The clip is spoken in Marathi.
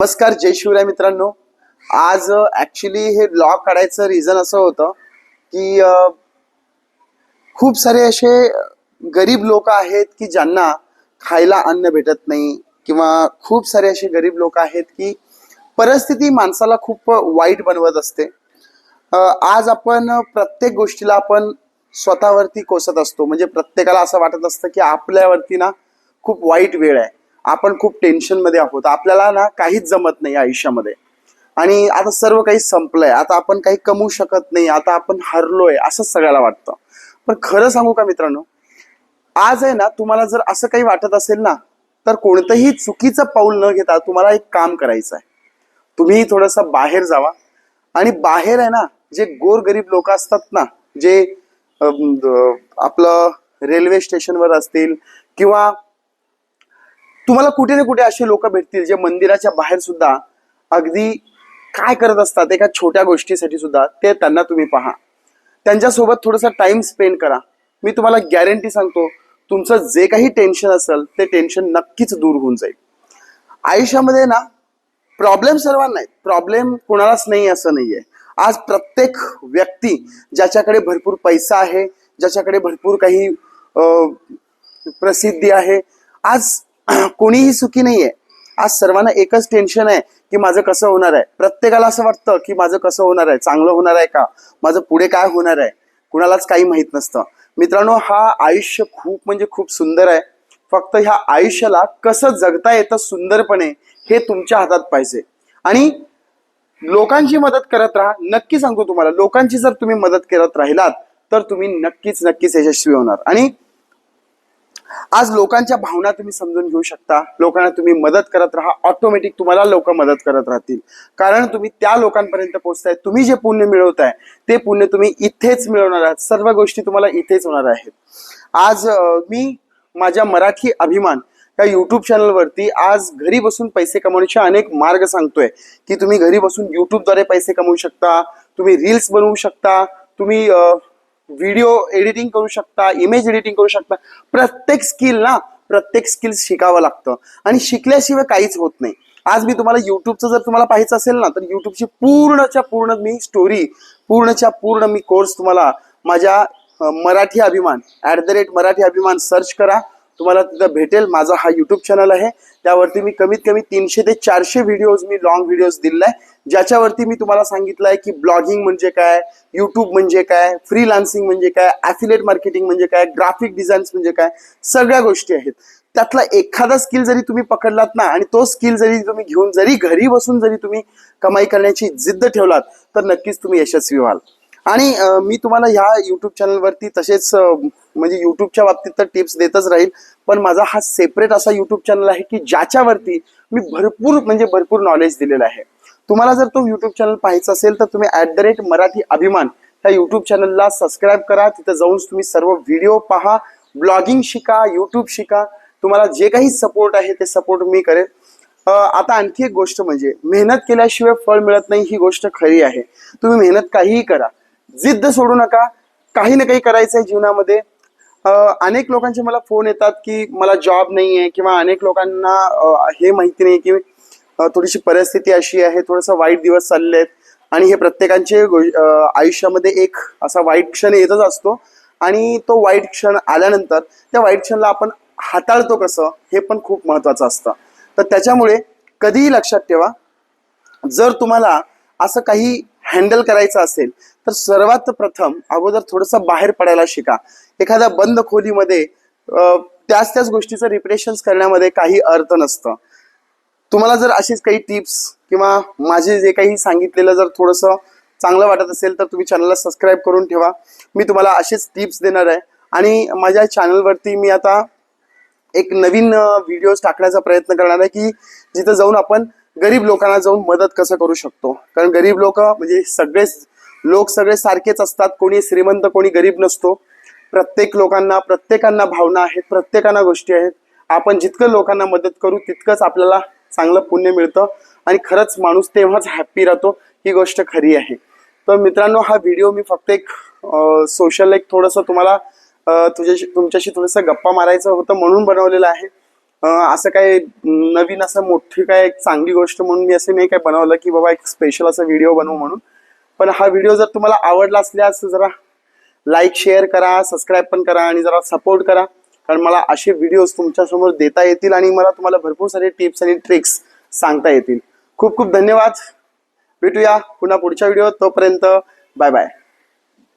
नमस्कार जय शिवराय मित्रांनो. आज ॲक्च्युली हे ब्लॉग काढायचं रिझन असं होतं की खूप सारे असे गरीब लोक आहेत की ज्यांना खायला अन्न भेटत नाही किंवा खूप सारे असे गरीब लोक आहेत की परिस्थिती माणसाला खूप वाईट बनवत असते. आज आपण प्रत्येक गोष्टीला आपण स्वतःवरती कोसत असतो. म्हणजे प्रत्येकाला असं वाटत असतं की आपल्यावरती ना खूप वाईट वेळ आहे. आपण खूप टेन्शनमध्ये आहोत. आपल्याला ना काहीच जमत नाही आयुष्यामध्ये. आणि आता सर्व काही संपलंय. आता आपण काही कमवू शकत नाही. आता आपण हरलोय असं सगळ्याला वाटतं. पण खरं सांगू का मित्रांनो? आज आहे ना तुम्हाला जर असं काही वाटत असेल ना तर कोणतंही चुकीचं पाऊल न घेता तुम्हाला एक काम करायचं आहे तुम्ही थोडंसं बाहेर जावा. आणि बाहेर आहे ना जे गोरगरीब लोक असतात ना जे आपलं रेल्वे स्टेशनवर असतील किंवा तुम्हाला कुठे ना कुठे असे लोक भेटतील जे मंदिराच्या बाहेर सुद्धा अगदी काय करत असतात एका छोट्या गोष्टीसाठी सुद्धा ते त्यांना तुम्ही पहा. त्यांच्यासोबत थोडासा टाइम स्पेंड करा. मी तुम्हाला गॅरंटी सांगतो तुमचं जे काही टेन्शन असेल ते टेन्शन नक्कीच दूर होऊन जाईल. आयुष्यामध्ये ना प्रॉब्लेम सर्वांना आहेत. प्रॉब्लेम कोणालाच नाही असं नाहीये. आज प्रत्येक व्यक्ती ज्याच्याकडे भरपूर पैसा आहे ज्याच्याकडे भरपूर काही प्रसिद्धी आहे आज कोणीही सुखी नाहीये. आज सर्वांना एकच टेन्शन आहे की माझं कसं होणार आहे. प्रत्येकाला असं वाटतं की माझं कसं होणार आहे? चांगलं होणार आहे का? माझं पुढे काय होणार आहे? कुणालाच काही माहीत नसतं. मित्रांनो हा आयुष्य खूप म्हणजे खूप सुंदर आहे. फक्त ह्या आयुष्याला कसं जगता येतं सुंदरपणे हे तुमच्या हातात पाहिजे. आणि लोकांची मदत करत राहा. नक्की सांगतो तुम्हाला लोकांची जर तुम्ही मदत करत राहिलात तर तुम्ही नक्कीच नक्कीच यशस्वी होणार. आणि आज लोकांच्या भावना तुम्ही समजून घेऊ शकता. लोकांना तुम्ही मदत करत राहा. ऑटोमॅटिक तुम्हाला लोक मदत करत राहतील. कारण तुम्ही त्या लोकांपर्यंत पोहोचताय. तुम्ही जे पुण्य मिळवताय ते पुण्य तुम्ही इथेच मिळवणार आहात. सर्व गोष्टी तुम्हाला इथेच होणार आहेत. आज मी माझ्या मराठी अभिमान या युट्यूब चॅनलवरती आज घरी बसून पैसे कमवण्याचे अनेक मार्ग सांगतोय. की तुम्ही घरी बसून युट्यूबद्वारे पैसे कमवू शकता. तुम्ही रील्स बनवू शकता. तुम्ही व्हिडिओ एडिटिंग करू शकता इमेज एडिटिंग करू शकता. प्रत्येक स्किल ना प्रत्येक स्किल शिकावं लागतं. आणि शिकल्याशिवाय काहीच होत नाही. आज मी तुम्हाला युट्यूबचं जर तुम्हाला पाहायचं असेल ना तर युट्यूबची पूर्णच्या पूर्ण मी स्टोरी पूर्णच्या पूर्ण मी कोर्स तुम्हाला माझ्या मराठी अभिमान ॲट द रेट मराठी अभिमान सर्च करा. तुम्हाला तिथं भेटेल. माझा हा युट्यूब चॅनल आहे. त्यावरती मी कमीत कमी तीनशे ते चारशे व्हिडिओज मी लॉंग व्हिडिओज दिलेला आहे ज्याच्यावरती मी तुम्हाला सांगितलं आहे की ब्लॉगिंग म्हणजे काय युट्यूब म्हणजे काय फ्रीलान्सिंग म्हणजे काय ॲफिलेट मार्केटिंग म्हणजे काय ग्राफिक डिझाईन्स म्हणजे काय सगळ्या गोष्टी आहेत. त्यातला एखादा स्किल जरी तुम्ही पकडलात ना आणि तो स्किल जरी तुम्ही घेऊन जरी घरी बसून जरी तुम्ही कमाई करण्याची जिद्द ठेवलात तर नक्कीच तुम्ही यशस्वी व्हाल. आणि मी तुम्हाला ह्या युट्यूब चॅनलवरती तसेच म्हणजे युट्यूबच्या बाबतीत तर टिप्स देतच राहील पण माझा हा सेपरेट असा युट्यूब चॅनल आहे की ज्याच्यावरती मी भरपूर म्हणजे भरपूर नॉलेज दिलेलं आहे. तुम्हाला जर तो युट्यूब चॅनल पाहायचा असेल तर तुम्ही ऍट द रेट मराठी अभिमान ह्या युट्यूब चॅनलला सबस्क्राईब करा. तिथं जाऊन तुम्ही सर्व व्हिडिओ पहा ब्लॉगिंग शिका युट्यूब शिका. तुम्हाला जे काही सपोर्ट आहे ते सपोर्ट मी करेन. आता आणखी एक गोष्ट म्हणजे मेहनत केल्याशिवाय फळ मिळत नाही ही गोष्ट खरी आहे. तुम्ही मेहनत काहीही करा. जिद्द सोडू नका. काही ना काही करायचं आहे जीवनामध्ये. अनेक लोकांचे मला फोन येतात की मला जॉब नाही आहे किंवा अनेक लोकांना हे माहिती नाही की थोडीशी परिस्थिती अशी आहे थोडंसं वाईट दिवस चालले आहेत आणि हे प्रत्येकांचे गो- आयुष्यामध्ये एक असा वाईट क्षण येतच असतो. आणि तो वाईट क्षण आल्यानंतर त्या वाईट क्षणला आपण हाताळतो कसं हे पण खूप महत्वाचं असतं. तर त्याच्यामुळे कधीही लक्षात ठेवा जर तुम्हाला असं काही हँडल करायचं असेल तर सर्वात प्रथम अगोदर थोडंसं बाहेर पडायला शिका. एखाद्या बंद खोलीमध्ये त्याच त्याच गोष्टीचं रिप्रेशन करण्यामध्ये काही अर्थ नसतं. तुम्हाला जर अशीच काही टिप्स किंवा माझे जे काही सांगितलेलं जर थोडंसं चांगलं वाटत असेल तर तुम्ही चॅनलला सबस्क्राईब करून ठेवा. मी तुम्हाला असेच टिप्स देणार आहे. आणि माझ्या चॅनलवरती मी आता एक नवीन व्हिडिओज टाकण्याचा प्रयत्न करणार आहे की जिथं जाऊन आपण गरीब लोकांना जाऊन मदत कसं करू शकतो? कारण गरीब लोक म्हणजे सगळेच लोक सगळे सारखेच असतात. कोणी श्रीमंत कोणी गरीब नसतो. प्रत्येक लोकांना प्रत्येकांना भावना आहेत प्रत्येकांना गोष्टी आहेत. आपण जितकं लोकांना मदत करू तितकंच आपल्याला चांगलं पुण्य मिळतं. आणि खरंच माणूस तेव्हाच हॅप्पी राहतो ही गोष्ट खरी आहे. तर मित्रांनो हा व्हिडिओ मी फक्त एक सोशल एक थोडंसं तुम्हाला तुझ्याशी तुमच्याशी थोडंसं गप्पा मारायचं होतं म्हणून बनवलेलं आहे. असं काही नवीन असं मोठी काय एक चांगली गोष्ट म्हणून मी असं नाही काय बनवलं की बाबा एक स्पेशल असा व्हिडिओ बनवू म्हणून. पण हा व्हिडिओ जर तुम्हाला आवडला असल्यास जरा लाईक शेअर करा सबस्क्राईब पण करा आणि जरा सपोर्ट करा. कारण मला असे व्हिडिओज तुमच्यासमोर देता येतील आणि मला तुम्हाला भरपूर सारे टिप्स आणि ट्रिक्स सांगता येतील. खूप खूप धन्यवाद. भेटूया पुन्हा पुढच्या व्हिडिओ तोपर्यंत. Bye bye